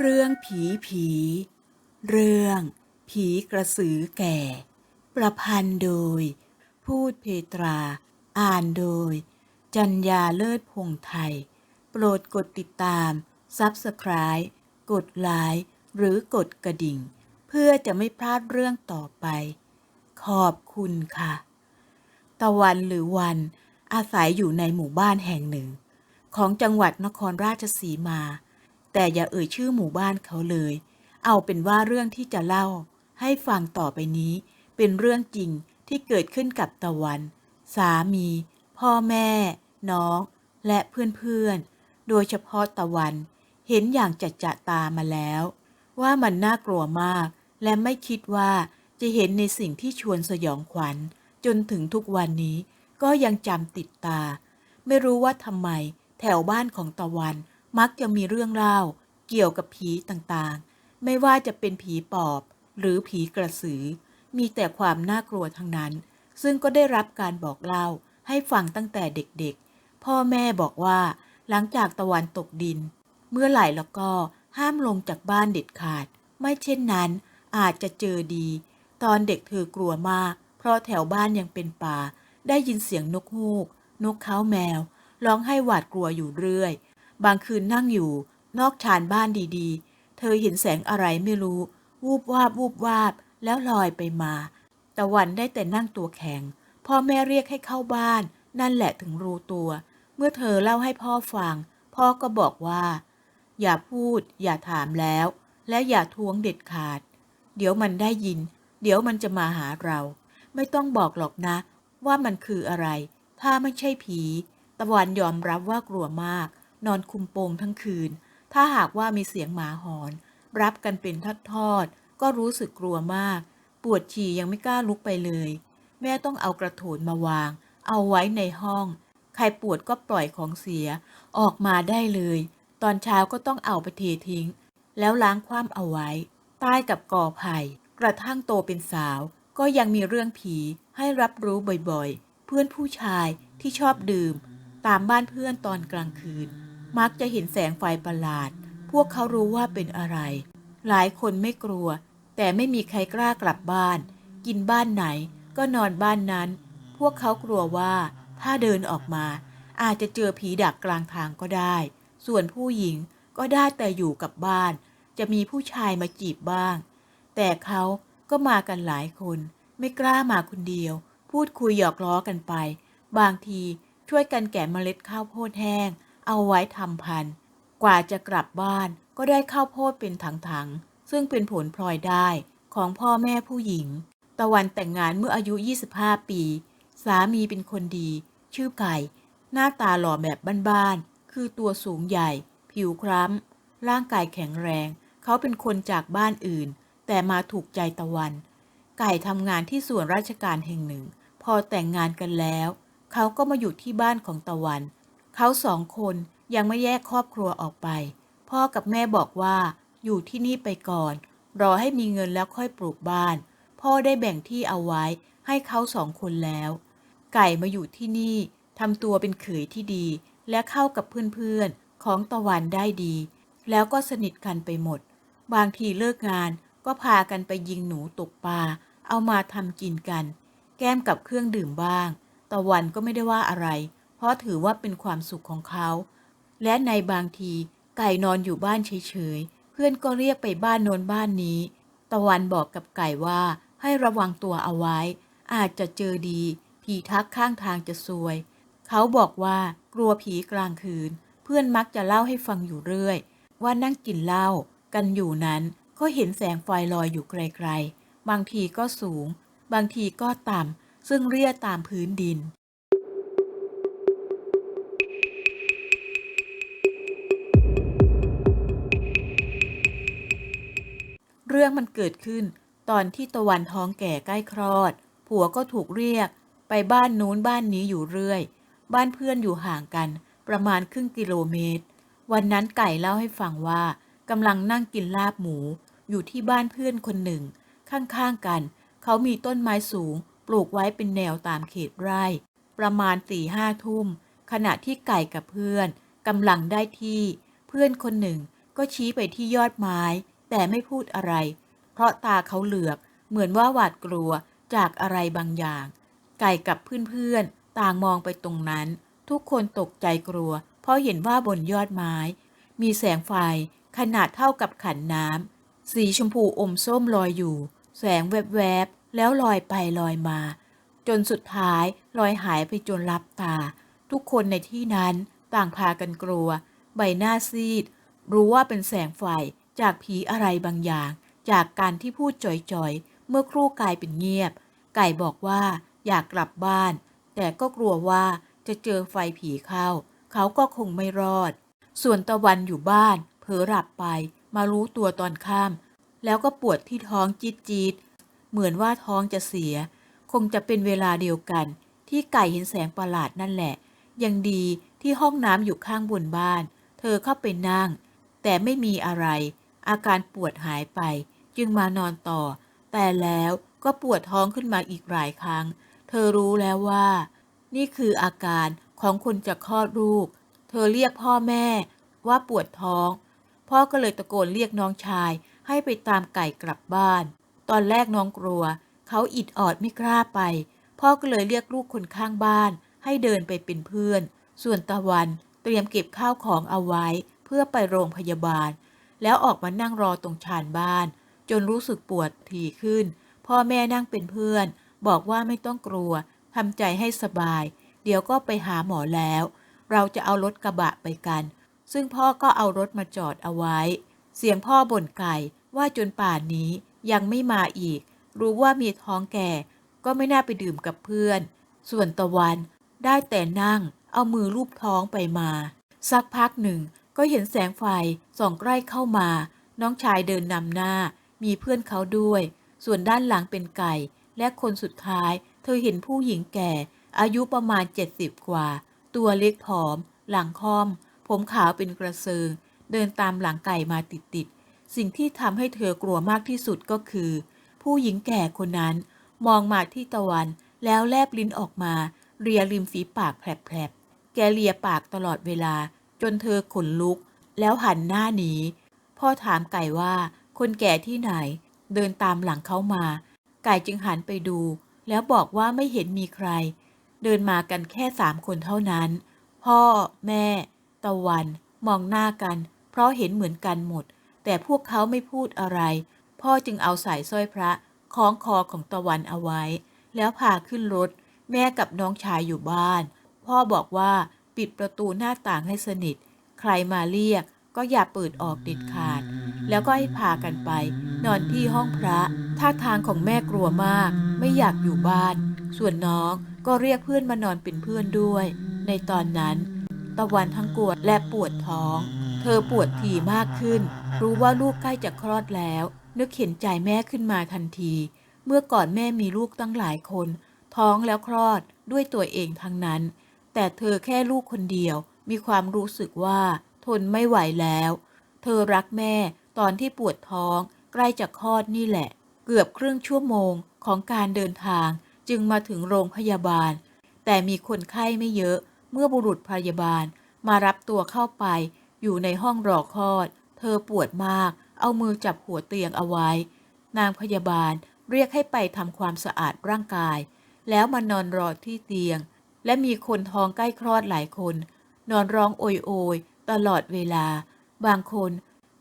เรื่องผีผี เรื่อง ผีกระสือแก่ ประพันธ์โดย พูดเพตรา อ่านโดย จัญญาเลิศพงไทย โปรดกดติดตามซับสไคร b e กดไลค์หรือกดกระดิ่ง เพื่อจะไม่พลาดเรื่องต่อไป ขอบคุณค่ะ ตะวันหรือวัน อาศัยอยู่ในหมู่บ้านแห่งหนึ่ง ของจังหวัดนครราชสีมา แต่อย่าเอ่ยชื่อหมู่บ้านเขาเลย เอาเป็นว่าเรื่องที่จะเล่า ให้ฟังต่อไปนี้ เป็นเรื่องจริงที่เกิดขึ้นกับตะวัน สามี พ่อแม่ น้อง และเพื่อนๆ โดยเฉพาะตะวัน เห็นอย่างจัดจะตามาแล้ว ว่ามันน่ากลัวมาก และไม่คิดว่าจะเห็นในสิ่งที่ชวนสยองขวัญ จนถึงทุกวันนี้ก็ยังจำติดตา ไม่รู้ว่าทำไมแถวบ้านของตะวัน มักจะมีเรื่องเล่าเกี่ยวกับผีต่างๆ ไม่ว่าจะเป็นผีปอบ หรือผีกระสือ มีแต่ความน่ากลัวทั้งนั้น ซึ่งก็ได้รับการบอกเล่าให้ฟังตั้งแต่เด็กๆ พ่อแม่บอกว่า หลังจากตะวันตกดิน เมื่อไหร่แล้วก็ห้ามลงจากบ้านเด็ดขาด ไม่เช่นนั้นอาจจะเจอดี ตอนเด็กเธอกลัวมาก เพราะแถวบ้านยังเป็นป่า ได้ยินเสียงนกฮูก นกเขาแมว ร้องให้หวาดกลัวอยู่เรื่อย บางคืนนั่งอยู่ นอกชานบ้านดีๆ เธอเห็นแสงอะไรไม่รู้ วูบวาบวูบวาบ แล้วลอยไปมา ตะวันได้แต่นั่งตัวแข็ง พ่อแม่เรียกให้เข้าบ้าน นั่นแหละถึงรู้ตัว เมื่อเธอเล่าให้พ่อฟัง พ่อก็บอกว่า อย่าพูด อย่าถามแล้ว และอย่าทวงเด็ดขาด เดี๋ยวมันได้ยิน เดี๋ยวมันจะมาหาเรา ไม่ต้องบอกหรอกนะ ว่ามันคืออะไร ถ้าไม่ใช่ผี ตะวันยอมรับว่ากลัวมาก นอนคุมโปงทั้งคืน ถ้าหากว่ามีเสียงหมาหอน รับกันเป็นทอดๆก็รู้สึกกลัวมาก ปวดฉี่ยังไม่กล้าลุกไปเลย แม่ต้องเอากระโถนมาวาง เอาไว้ในห้อง ใครปวดก็ปล่อยของเสีย ออกมาได้เลย ตอนเช้าก็ต้องเอาไปเททิ้ง แล้วล้างคว่ำเอาไว้ ใต้กับกอไผ่กระทั่งโตเป็นสาว ก็ยังมีเรื่องผีให้รับรู้บ่อยๆ เพื่อนผู้ชายที่ชอบดื่ม ตามบ้านเพื่อนตอนกลางคืน มักจะเห็นแสงไฟประหลาด พวกเขารู้ว่าเป็นอะไร หลายคนไม่กลัว แต่ไม่มีใครกล้ากลับบ้าน กินบ้านไหน ก็นอนบ้านนั้น พวกเขากลัวว่า ถ้าเดินออกมา อาจจะเจอผีดักกลางทางก็ได้ ส่วนผู้หญิงก็ได้แต่อยู่กับบ้าน จะมีผู้ชายมาจีบบ้าง แต่เขาก็มากันหลายคน ไม่กล้ามาคนเดียว พูดคุยหยอกล้อกันไป บางทีช่วยกันแกะเมล็ดข้าวโพดแห้ง เอาไว้ทำพันธุ์กว่าจะกลับบ้านก็ได้ข้าวโพดเป็นถังๆ ซึ่งเป็นผลพลอยได้ของพ่อแม่ผู้หญิง ตะวันแต่งงานเมื่ออายุ 25 ปี สามีเป็นคนดี ชื่อไก่ หน้าตาหล่อแบบบ้านๆ คือตัวสูงใหญ่ ผิวคล้ำ ร่างกายแข็งแรง เขาเป็นคนจากบ้านอื่น แต่มาถูกใจตะวัน ไก่ทำงานที่ส่วนราชการแห่งหนึ่ง พอแต่งงานกันแล้ว เขาก็มาอยู่ที่บ้านของตะวัน เขาสองคนยังไม่แยกครอบครัวออกไป พ่อกับแม่บอกว่าอยู่ที่นี่ไปก่อน รอให้มีเงินแล้วค่อยปลูกบ้าน พ่อได้แบ่งที่เอาไว้ให้เขาสองคนแล้ว ไก่มาอยู่ที่นี่ทำตัวเป็นเขยที่ดี และเข้ากับเพื่อนๆของตะวันได้ดี แล้วก็สนิทกันไปหมด บางทีเลิกงานก็พากันไปยิงหนูตกปลาเอามาทำกินกัน แก้มกับเครื่องดื่มบ้าง ตะวันก็ไม่ได้ว่าอะไร ราะถือว่าเป็นความสุขของเขา และในบางทีไก่นอนอยู่บ้านเฉยๆ เพื่อนก็เรียกไปบ้านโน้นบ้านนี้ ตะวันบอกกับไก่ว่าให้ระวังตัวเอาไว้ อาจจะเจอดี ผีทักข้างทางจะซวย เขาบอกว่ากลัวผีกลางคืน เพื่อนมักจะเล่าให้ฟังอยู่เรื่อย ว่านั่งกินเหล้ากันอยู่นั้นก็เห็นแสงไฟลอยอยู่ไกลๆ บางทีก็สูง บางทีก็ต่ำ ซึ่งเรียตามพื้นดิน เรื่องมันเกิดขึ้น ตอนที่ตะวันท้องแก่ใกล้คลอด ผัวก็ถูกเรียก ไปบ้านนู้นบ้านนี้อยู่เรื่อย บ้านเพื่อนอยู่ห่างกัน ประมาณครึ่งกิโลเมตร วันนั้นไก่เล่าให้ฟังว่ากำลังนั่งกินลาบหมู อยู่ที่บ้านเพื่อนคนหนึ่ง ข้างๆกัน เขามีต้นไม้สูง ปลูกไว้เป็นแนวตามเขตไร่ ประมาณสี่ห้าทุ่ม ขณะที่ไก่กับเพื่อนกำลังได้ที่ เพื่อนคนหนึ่งก็ชี้ไปที่ยอดไม้ แต่ไม่พูดอะไร เพราะตาเขาเหลือก เหมือนว่าหวาดกลัวจากอะไรบางอย่าง ไก่กับเพื่อนๆ ต่างมองไปตรงนั้น ทุกคนตกใจกลัว เพราะเห็นว่าบนยอดไม้ มีแสงไฟขนาดเท่ากับขันน้ำ สีชมพูอมส้มลอยอยู่ แสงแวบๆ แล้วลอยไปลอยมา จนสุดท้ายลอยหายไปจนลับตา ทุกคนในที่นั้นต่างพากันกลัว ใบหน้าซีด รู้ว่าเป็นแสงไฟ จากผีอะไรบางอย่าง จากการที่พูดจ่อยๆ เมื่อครู่กลายเป็นเงียบ ไก่บอกว่าอยากกลับบ้าน แต่ก็กลัวว่าจะเจอไฟผีเข้า เขาก็คงไม่รอด ส่วนตะวันอยู่บ้าน เผลอหลับไป มารู้ตัวตอนค่ำแล้วก็ปวดที่ท้องจี๊ดจีดๆเหมือนว่าท้องจะเสีย คงจะเป็นเวลาเดียวกัน ที่ไก่เห็นแสงประหลาดนั่นแหละ ยังดีที่ห้องน้ำอยู่ข้างบนบ้าน เธอเข้าไปนั่ง แต่ไม่มีอะไร อาการปวดหายไป จึงมานอนต่อ แต่แล้วก็ปวดท้องขึ้นมาอีกหลายครั้ง เธอรู้แล้วว่า นี่คืออาการของคนจะคลอดลูก เธอเรียกพ่อแม่ว่าปวดท้อง พ่อก็เลยตะโกนเรียกน้องชายให้ไปตามไก่กลับบ้าน ตอนแรกน้องกลัว เขาอิดออดไม่กล้าไป พ่อก็เลยเรียกลูกคนข้างบ้าน ให้เดินไปเป็นเพื่อน ส่วนตะวันเตรียมเก็บข้าวของเอาไว้ เพื่อไปโรงพยาบาล แล้วออกมานั่งรอตรงชานบ้าน จนรู้สึกปวดถี่ขึ้น พ่อแม่นั่งเป็นเพื่อน บอกว่าไม่ต้องกลัวทำใจให้สบาย เดี๋ยวก็ไปหาหมอแล้ว เราจะเอารถกระบะไปกัน ซึ่งพ่อก็เอารถมาจอดเอาไว้ เสียงพ่อบ่นไก่ว่าจนป่านนี้ยังไม่มาอีก รู้ว่ามีท้องแก่ ก็ไม่น่าไปดื่มกับเพื่อน ส่วนตะวันได้แต่นั่ง เอามือลูบท้องไปมา สักพักหนึ่ง ก็เห็นแสงไฟส่องใกล้เข้ามา น้องชายเดินนำหน้า มีเพื่อนเขาด้วย ส่วนด้านหลังเป็นไก่ และคนสุดท้าย เธอเห็นผู้หญิงแก่ อายุประมาณ 70 กว่า ตัวเล็กผอม หลังค่อม ผมขาวเป็นกระเซิง เดินตามหลังไก่มาติดๆ สิ่งที่ทำให้เธอกลัวมากที่สุดก็คือ ผู้หญิงแก่คนนั้น มองมาที่ตะวัน แล้วแลบลิ้นออกมา เรียริมฝีปากแผลบๆ แกเลียปากตลอดเวลา จนเธอขนลุก แล้วหันหน้าหนี พ่อถามไก่ว่า คนแก่ที่ไหน เดินตามหลังเขามา ไก่จึงหันไปดู แล้วบอกว่าไม่เห็นมีใคร เดินมากันแค่สามคนเท่านั้น พ่อ แม่ ตะวัน มองหน้ากัน เพราะเห็นเหมือนกันหมด แต่พวกเขาไม่พูดอะไร พ่อจึงเอาสายสร้อยพระคล้องคอของตะวันเอาไว้ แล้วพาขึ้นรถ แม่กับน้องชายอยู่บ้าน พ่อบอกว่า ปิดประตูหน้าต่างให้สนิท ใครมาเรียกก็อย่าเปิดออกเด็ดขาด แล้วก็ให้พากันไป นอนที่ห้องพระท่าทางของแม่กลัวมาก ไม่อยากอยู่บ้าน ส่วนน้องก็เรียกเพื่อนมานอนเป็นเพื่อนด้วย ในตอนนั้น ตะวันทั้งกวดและปวดท้อง เธอปวดถี่มากขึ้น รู้ว่าลูกใกล้จะคลอดแล้ว นึกเห็นใจแม่ขึ้นมาทันที เมื่อก่อนแม่มีลูกตั้งหลายคน ท้องแล้วคลอดด้วยตัวเองทั้งนั้น แต่เธอแค่ลูกคนเดียว มีความรู้สึกว่า ทนไม่ไหวแล้ว เธอรักแม่ตอนที่ปวดท้อง ใกล้จะคลอดนี่แหละ เกือบครึ่งชั่วโมงของการเดินทางจึงมาถึงโรงพยาบาล แต่มีคนไข้ไม่เยอะ เมื่อบุรุษพยาบาลมารับตัวเข้าไป อยู่ในห้องรอคลอด เธอปวดมาก เอามือจับหัวเตียงเอาไว้ นางพยาบาลเรียกให้ไปทำความสะอาดร่างกาย แล้วมานอนรอที่เตียง และมีคนท้องใกล้คลอดหลายคน นอนร้องโอยโอยๆตลอดเวลา บางคน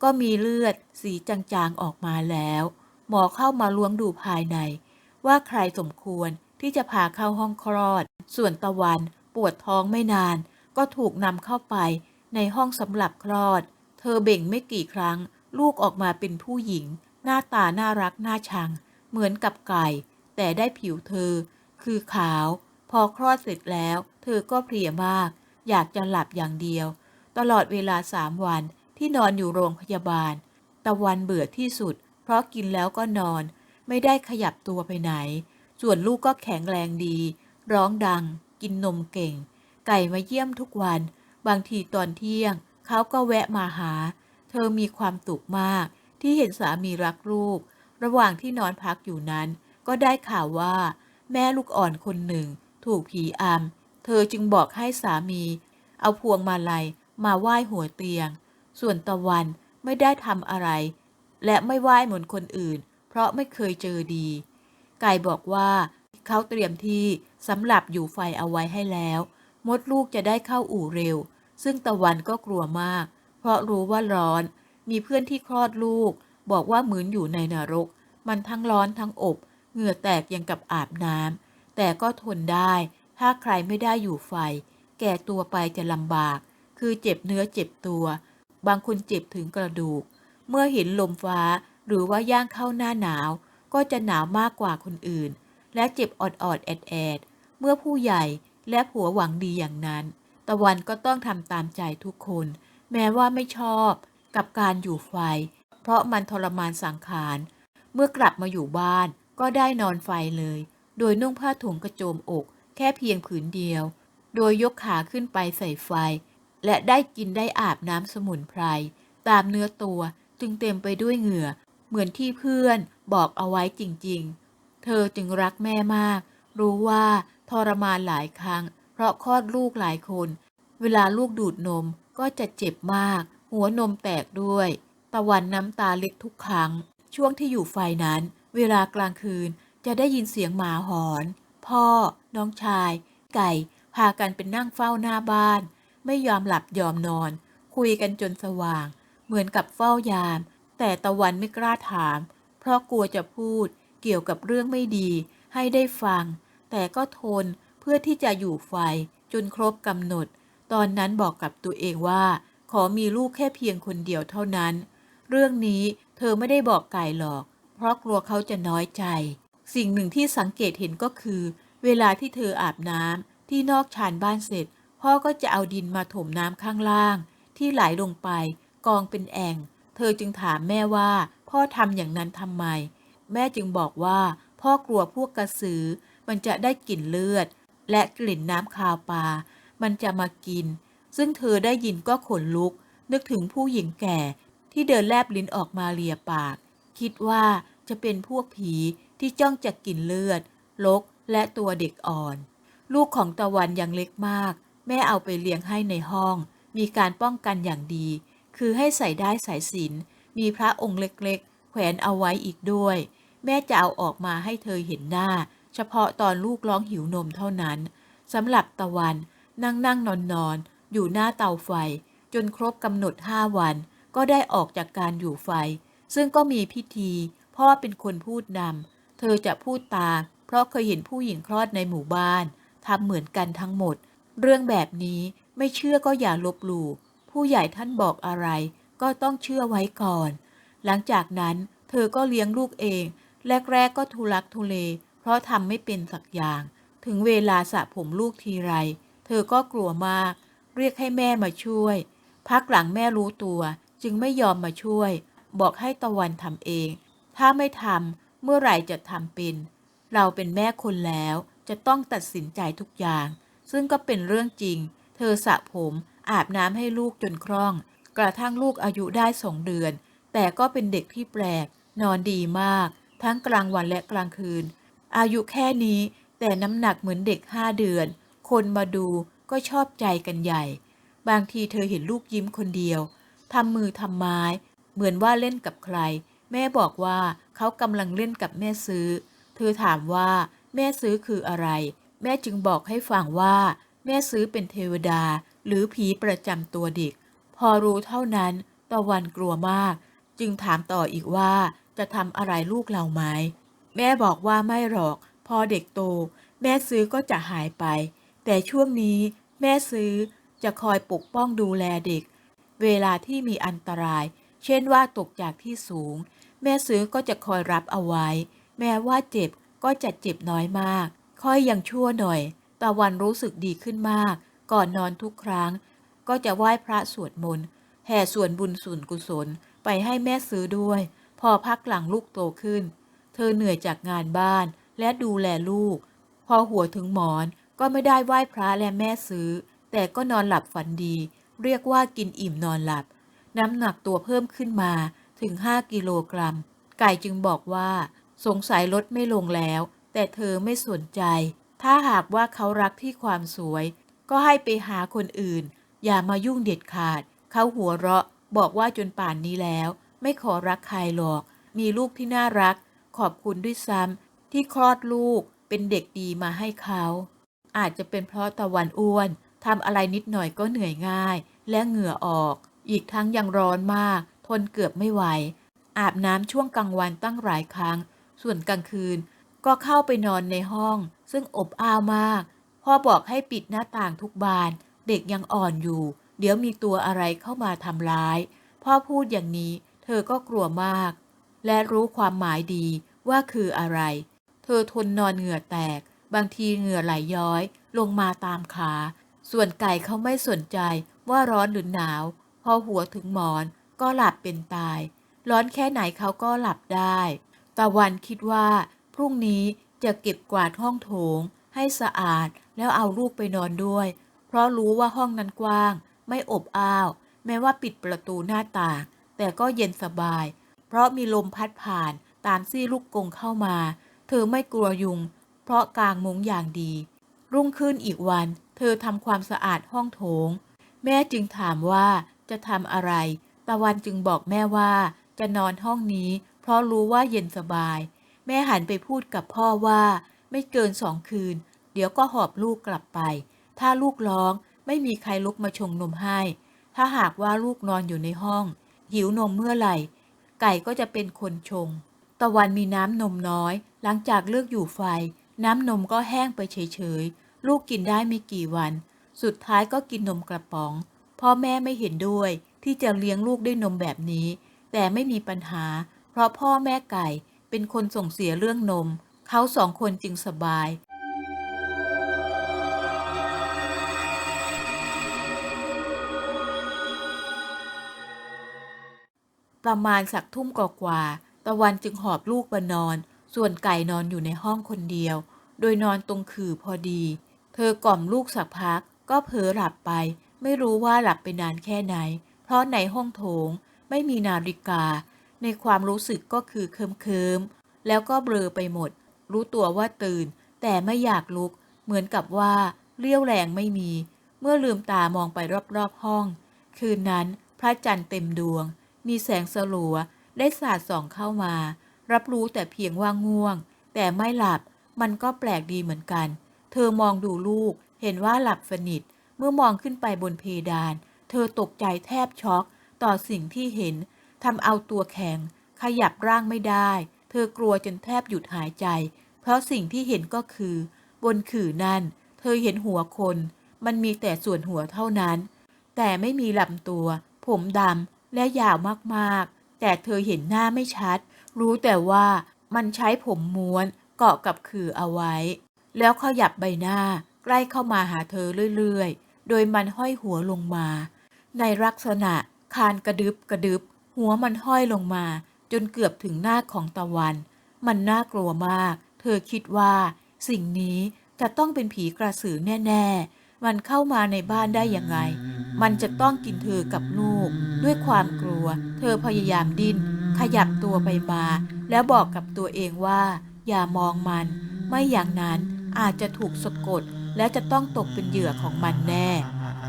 ก็มีเลือดสีจางๆออกมาแล้ว หมอเข้ามาล้วงดูภายใน ว่าใครสมควรที่จะพาเข้าห้องคลอด ส่วนตะวันปวดท้องไม่นาน ก็ถูกนำเข้าไปในห้องสำหรับคลอด เธอเบ่งไม่กี่ครั้ง ลูกออกมาเป็นผู้หญิง หน้าตาน่ารักน่าชัง เหมือนกับไก่ แต่ได้ผิวเธอ คือขาว พอคลอดเสร็จแล้ว เธอก็เพลียมาก อยากจะหลับอย่างเดียว ตลอดเวลาสามวันที่นอนอยู่โรงพยาบาล ตะวันเบื่อที่สุด เพราะกินแล้วก็นอน ไม่ได้ขยับตัวไปไหน ส่วนลูกก็แข็งแรงดี ร้องดัง กินนมเก่ง ไก่มาเยี่ยมทุกวัน บางทีตอนเที่ยง เขาก็แวะมาหา เธอมีความตุกมาก ที่เห็นสามีรักลูก ระหว่างที่นอนพักอยู่นั้น ก็ได้ข่าวว่า แม่ลูกอ่อนคนหนึ่ง ถูกผีอำเธอจึงบอกให้สามี เอาพวงมาลัยมาไหว้หัวเตียง ส่วนตะวันไม่ได้ทำอะไร และไม่ไหว้เหมือนคนอื่น เพราะไม่เคยเจอดี ไก่บอกว่าเขาเตรียมที่สำหรับอยู่ไฟเอาไว้ให้แล้ว มดลูกจะได้เข้าอู่เร็ว ซึ่งตะวันก็กลัวมาก เพราะรู้ว่าร้อน มีเพื่อนที่คลอดลูก บอกว่าเหมือนอยู่ในนรก มันทั้งร้อนทั้งอบ เหงื่อแตกยังกับอาบน้ำ แต่ก็ทนได้ ถ้าใครไม่ได้อยู่ไฟ แก่ตัวไปจะลำบาก คือเจ็บเนื้อเจ็บตัว บางคนเจ็บถึงกระดูก เมื่อเห็นลมฟ้าหรือว่าย่างเข้าหน้าหนาว ก็จะหนาวมากกว่าคนอื่น และเจ็บออดๆแอดแอดๆเมื่อผู้ใหญ่และผัวหวังดีอย่างนั้น ตะวันก็ต้องทำตามใจทุกคน แม้ว่าไม่ชอบกับการอยู่ไฟ เพราะมันทรมานสังขาร เมื่อกลับมาอยู่บ้านก็ได้นอนไฟเลย โดยนุ่งผ้าถุงกระโจมอก แค่เพียงผืนเดียว โดยยกขาขึ้นไปใส่ไฟ และได้กินได้อาบน้ำสมุนไพร ตามเนื้อตัวจึงเต็มไปด้วยเหงื่อ เหมือนที่เพื่อนบอกเอาไว้จริงๆ เธอจึงรักแม่มาก รู้ว่าทรมานหลายครั้ง เพราะคลอดลูกหลายคน เวลาลูกดูดนมก็จะเจ็บมาก หัวนมแตกด้วย ตะวันน้ำตาเล็กทุกครั้ง ช่วงที่อยู่ไฟนั้น เวลากลางคืน จะได้ยินเสียงหมาหอน พ่อ น้องชาย ไก่ พากันเป็นนั่งเฝ้าหน้าบ้าน ไม่ยอมหลับยอมนอน คุยกันจนสว่าง เหมือนกับเฝ้ายาม แต่ตะวันไม่กล้าถาม เพราะกลัวจะพูด เกี่ยวกับเรื่องไม่ดี ให้ได้ฟัง แต่ก็ทนเพื่อที่จะอยู่ไฟ จนครบกำหนด ตอนนั้นบอกกับตัวเองว่า ขอมีลูกแค่เพียงคนเดียวเท่านั้น เรื่องนี้เธอไม่ได้บอกไก่หรอก เพราะกลัวเขาจะน้อยใจ สิ่งหนึ่งที่สังเกตเห็นก็คือ เวลาที่เธออาบน้ำที่นอกชานบ้านเสร็จ พ่อก็จะเอาดินมาถมน้ำข้างล่าง ที่ไหลลงไป กองเป็นแอ่ง เธอจึงถามแม่ว่า พ่อทำอย่างนั้นทำไม แม่จึงบอกว่า พ่อกลัวพวกกระสือ มันจะได้กลิ่นเลือด และกลิ่นน้ำคาวปลามันจะมากิน ซึ่งเธอได้ยินก็ขนลุก นึกถึงผู้หญิงแก่ ที่เดินแลบลิ้นออกมาเลียปาก คิดว่าจะเป็นพวกผี ที่จ้องจะกินเลือด ลกและตัวเด็กอ่อน ลูกของตะวันยังเล็กมาก แม่เอาไปเลี้ยงให้ในห้อง มีการป้องกันอย่างดี คือให้ใส่ได้สายสินมีพระองค์เล็กๆ แขวนเอาไว้อีกด้วย แม่จะเอาออกมาให้เธอเห็นหน้า เฉพาะตอนลูกร้องหิวนมเท่านั้นสำหรับตะวันนั่งนั่งนอนนอนอยู่หน้าเตาไฟ จนครบกำหนดห้าวัน ก็ได้ออกจากการอยู่ไฟ ซึ่งก็มีพิธี พ่อเป็นคนพูดนำ เธอจะพูดตาม เพราะเคยเห็นผู้หญิงคลอดในหมู่บ้านทำเหมือนกันทั้งหมด เรื่องแบบนี้ไม่เชื่อก็อย่าลบหลู่ผู้ใหญ่ท่านบอกอะไร ก็ต้องเชื่อไว้ก่อน หลังจากนั้นเธอก็เลี้ยงลูกเอง แรก ๆ ก็ทุลักทุเล เพราะทำไม่เป็นสักอย่าง ถึงเวลาสระผมลูกทีไร เธอก็กลัวมาก เรียกให้แม่มาช่วย พักหลังแม่รู้ตัว จึงไม่ยอมมาช่วย บอกให้ตะวันทำเอง ถ้าไม่ทำ เมื่อไหร่จะทำเป็น เราเป็นแม่คนแล้วจะต้องตัดสินใจทุกอย่าง ซึ่งก็เป็นเรื่องจริง เธอสระผมอาบน้ำให้ลูกจนคล่อง กระทั่งลูกอายุได้สองเดือน แต่ก็เป็นเด็กที่แปลก นอนดีมาก ทั้งกลางวันและกลางคืน อายุแค่นี้แต่น้ำหนักเหมือนเด็กห้าเดือน คนมาดูก็ชอบใจกันใหญ่ บางทีเธอเห็นลูกยิ้มคนเดียวทำมือทำไม้ เหมือนว่าเล่นกับใคร แม่บอกว่าเขากำลังเล่นกับแม่ซื้อ เธอถามว่า แม่ซื้อคืออะไร แม่จึงบอกให้ฟังว่า แม่ซื้อเป็นเทวดา หรือผีประจำตัวเด็ก พอรู้เท่านั้น ตะวันกลัวมาก จึงถามต่ออีกว่าจะทำอะไรลูกเราไหม แม่บอกว่าไม่หรอก พอเด็กโต แม่ซื้อก็จะหายไป แต่ช่วงนี้ แม่ซื้อจะคอยปกป้องดูแลเด็ก เวลาที่มีอันตราย เช่นว่าตกจากที่สูง แม่ซื้อก็จะคอยรับเอาไว้ แม้ว่าเจ็บก็จะเจ็บน้อยมาก ค่อยยังชั่วหน่อย ตะวันรู้สึกดีขึ้นมาก ก่อนนอนทุกครั้ง ก็จะไหว้พระสวดมนต์แห่ส่วนบุญส่วนกุศลไปให้แม่ซื้อด้วย พอพักหลังลูกโตขึ้น เธอเหนื่อยจากงานบ้านและดูแลลูก พอหัวถึงหมอนก็ไม่ได้ไหว้พระและแม่ซื้อ แต่ก็นอนหลับฝันดี เรียกว่ากินอิ่มนอนหลับ น้ำหนักตัวเพิ่มขึ้นมา ถึง 5 กิโลกรัม ไก่จึงบอกว่า สงสัยลดไม่ลงแล้ว แต่เธอไม่สนใจ ถ้าหากว่าเขารักที่ความสวย ก็ให้ไปหาคนอื่น อย่ามายุ่งเด็ดขาด เขาหัวเราะ บอกว่าจนป่านนี้แล้ว ไม่ขอรักใครหรอก มีลูกที่น่ารัก ขอบคุณด้วยซ้ำที่คลอดลูกเป็นเด็กดีมาให้เขา อาจจะเป็นเพราะตะวันอ้วนทำอะไรนิดหน่อยก็เหนื่อยง่าย และเหงื่อออก อีกทั้งยังร้อนมาก นเกือบไม่ไหว อาบน้ำช่วงกลางวันตั้งหลายครั้ง ส่วนกลางคืนก็เข้าไปนอนในห้อง ซึ่งอบอ้าวมาก พ่อบอกให้ปิดหน้าต่างทุกบาน เด็กยังอ่อนอยู่ เดี๋ยวมีตัวอะไรเข้ามาทำร้าย พ่อพูดอย่างนี้ เธอก็กลัวมาก และรู้ความหมายดีว่าคืออะไร เธอทนนอนเหงื่อแตก บางทีเหงื่อไหลย้อย ลงมาตามขา ส่วนไก่เขาไม่สนใจว่าร้อนหรือหนาว พอหัวถึงหมอน ก็หลับเป็นตาย ร้อนแค่ไหนเขาก็หลับได้ ตะวันคิดว่า พรุ่งนี้จะเก็บกวาดห้องโถง ให้สะอาดแล้วเอาลูกไปนอนด้วย เพราะรู้ว่าห้องนั้นกว้าง ไม่อบอ้าว แม้ว่าปิดประตูหน้าต่าง แต่ก็เย็นสบาย เพราะมีลมพัดผ่านตามซี่ลูกกงเข้ามา เธอไม่กลัวยุง เพราะกางมุ้งอย่างดี รุ่งขึ้นอีกวัน เธอทำความสะอาดห้องโถง แม่จึงถามว่าจะทำอะไร ตะวันจึงบอกแม่ว่าจะนอนห้องนี้ เพราะรู้ว่าเย็นสบาย แม่หันไปพูดกับพ่อว่า ไม่เกินสองคืน เดี๋ยวก็หอบลูกกลับไป ถ้าลูกร้องไม่มีใครลุกมาชงนมให้ ถ้าหากว่าลูกนอนอยู่ในห้อง หิวนมเมื่อไหร่ ไก่ก็จะเป็นคนชง ตะวันมีน้ำนมน้อย หลังจากเลิกอยู่ไฟ น้ำนมก็แห้งไปเฉยๆ ลูกกินได้ไม่กี่วัน สุดท้ายก็กินนมกระป๋อง พ่อแม่ไม่เห็นด้วย ที่จะเลี้ยงลูกด้วยนมแบบนี้ แต่ไม่มีปัญหา เพราะพ่อแม่ไก่เป็นคนส่งเสียเรื่องนม เขาสองคนจึงสบาย ประมาณสักทุ่มกว่าๆตะวันจึงหอบลูกมานอน ส่วนไก่นอนอยู่ในห้องคนเดียว โดยนอนตรงขื่อพอดี เธอกล่อมลูกสักพัก ก็เผลอหลับไป ไม่รู้ว่าหลับไปนานแค่ไหน ราะในห้องโถงไม่มีนาฬิกา ในความรู้สึกก็คือเคิมเคิมๆแล้วก็เบลอไปหมด รู้ตัวว่าตื่น แต่ไม่อยากลุก เหมือนกับว่าเรี่ยวแรงไม่มี เมื่อลืมตามองไปรอบๆห้อง คืนนั้นพระจันทร์เต็มดวง มีแสงสลัวได้สาดส่องเข้ามา รับรู้แต่เพียงว่าง่วง แต่ไม่หลับ มันก็แปลกดีเหมือนกัน เธอมองดูลูก เห็นว่าหลับสนิท เมื่อมองขึ้นไปบนเพดาน เธอตกใจแทบช็อก ต่อสิ่งที่เห็นทำเอาตัวแข็ง ขยับร่างไม่ได้ เธอกลัวจนแทบหยุดหายใจ เพราะสิ่งที่เห็นก็คือ บนขื่อนั่นเธอเห็นหัวคน มันมีแต่ส่วนหัวเท่านั้น แต่ไม่มีลำตัว ผมดำและยาวมากๆ แต่เธอเห็นหน้าไม่ชัด รู้แต่ว่ามันใช้ผมม้วนเกาะกับขื่อเอาไว้ แล้วขยับใบหน้า ใกล้เข้ามาหาเธอเรื่อยๆ โดยมันห้อยหัวลงมา ในลักษณะคานกระดึบกระดึบ หัวมันห้อยลงมา จนเกือบถึงหน้าของตะวัน มันน่ากลัวมาก เธอคิดว่า สิ่งนี้จะต้องเป็นผีกระสือแน่ ๆ มันเข้ามาในบ้านได้ยังไง มันจะต้องกินเธอกับลูก ด้วยความกลัว เธอพยายามดิ้น ขยับตัวไปมา แล้วบอกกับตัวเองว่า อย่ามองมัน ไม่อย่างนั้นอาจจะถูกสะกด และจะต้องตกเป็นเหยื่อของมันแน่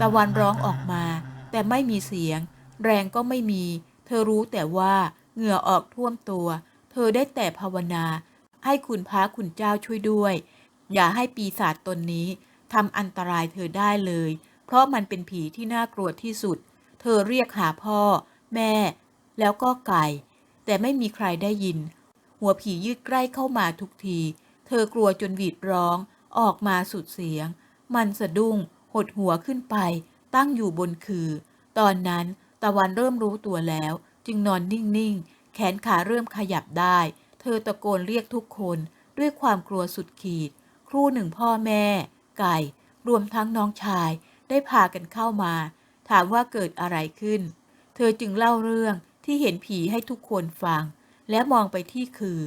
ตะวันร้องออกมา แต่ไม่มีเสียง แรงก็ไม่มี เธอรู้แต่ว่าเหงื่อออกท่วมตัว เธอได้แต่ภาวนา ให้คุณพระคุณเจ้าช่วยด้วย อย่าให้ปีศาจตนนี้ทำอันตรายเธอได้เลย เพราะมันเป็นผีที่น่ากลัวที่สุด เธอเรียกหาพ่อ แม่ แล้วก็ไก่ แต่ไม่มีใครได้ยิน หัวผียืดใกล้เข้ามาทุกที เธอกลัวจนหวีดร้อง ออกมาสุดเสียง มันสะดุ้ง หดหัวขึ้นไป ตั้งอยู่บนคือ ตอนนั้นตะวันเริ่มรู้ตัวแล้ว จึงนอนนิ่งๆ แขนขาเริ่มขยับได้ เธอตะโกนเรียกทุกคนด้วยความกลัวสุดขีด ครู่หนึ่งพ่อแม่ ไก่ รวมทั้งน้องชาย ได้พากันเข้ามา ถามว่าเกิดอะไรขึ้น เธอจึงเล่าเรื่องที่เห็นผีให้ทุกคนฟัง และมองไปที่คือ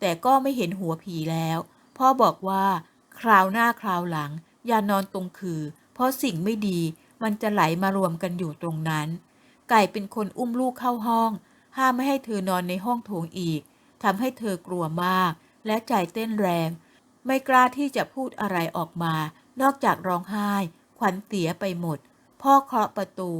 แต่ก็ไม่เห็นหัวผีแล้ว พ่อบอกว่า คราวหน้าคราวหลัง อย่านอนตรงคือ เพราะสิ่งไม่ดี มันจะไหลมารวมกันอยู่ตรงนั้น ไก่เป็นคนอุ้มลูกเข้าห้อง ห้ามไม่ให้เธอนอนในห้องโถงอีกทำให้เธอกลัวมาก และใจเต้นแรง ไม่กล้าที่จะพูดอะไรออกมา นอกจากร้องไห้ ขวัญเสียไปหมด พ่อเคาะประตู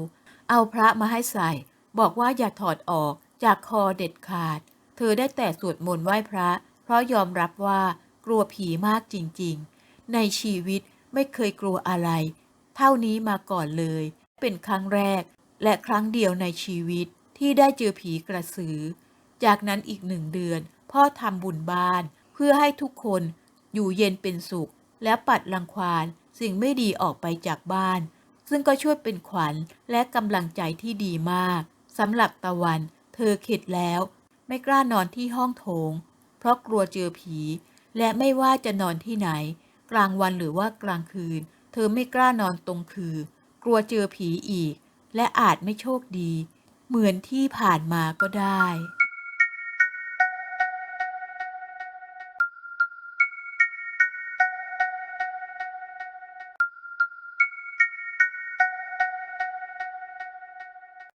เอาพระมาให้ใส่ บอกว่าอย่าถอดออกจากคอเด็ดขาด เธอได้แต่สวดมนต์ไหว้พระ เพราะยอมรับว่ากลัวผีมากจริงๆ ในชีวิตไม่เคยกลัวอะไร เท่านี้มาก่อนเลย เป็นครั้งแรกและครั้งเดียวในชีวิตที่ได้เจอผีกระสือ จากนั้นอีกหนึ่งเดือน พ่อทำบุญบ้าน เพื่อให้ทุกคนอยู่เย็นเป็นสุข และปัดรังควานสิ่งไม่ดีออกไปจากบ้าน ซึ่งก็ช่วยเป็นขวัญและกำลังใจที่ดีมากสำหรับตะวัน เธอเข็ดแล้ว ไม่กล้านอนที่ห้องโถง เพราะกลัวเจอผี และไม่ว่าจะนอนที่ไหน กลางวันหรือว่ากลางคืน เธอไม่กล้านอนตรงคือกลัวเจอผีอีก และอาจไม่โชคดี เหมือนที่ผ่านมาก็ได้